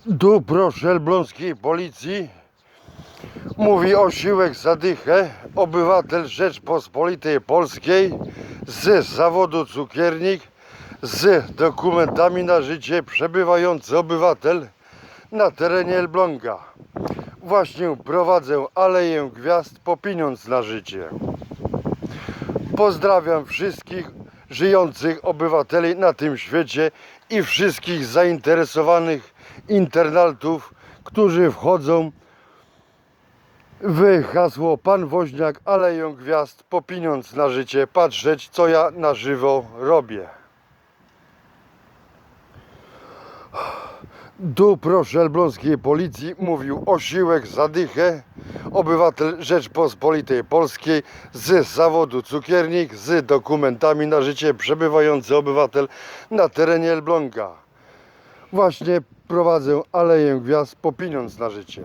Tu proszę elbląskiej policji mówi osiłek zadychę obywatel Rzeczpospolitej Polskiej z zawodu cukiernik z dokumentami na życie przebywający obywatel na terenie Elbląga. Właśnie prowadzę Aleję Gwiazd po pieniądz na życie. Pozdrawiam wszystkich żyjących obywateli na tym świecie i wszystkich zainteresowanych internautów, którzy wchodzą w hasło Pan Woźniak Aleją Gwiazd po pieniądz na życie patrzeć co ja na żywo robię. Tu proszę elbląskiej policji mówił osiłek zadychę obywatel Rzeczpospolitej Polskiej z zawodu cukiernik z dokumentami na życie przebywający obywatel na terenie Elbląga. Właśnie prowadzę Aleję Gwiazd po pieniądz na życie.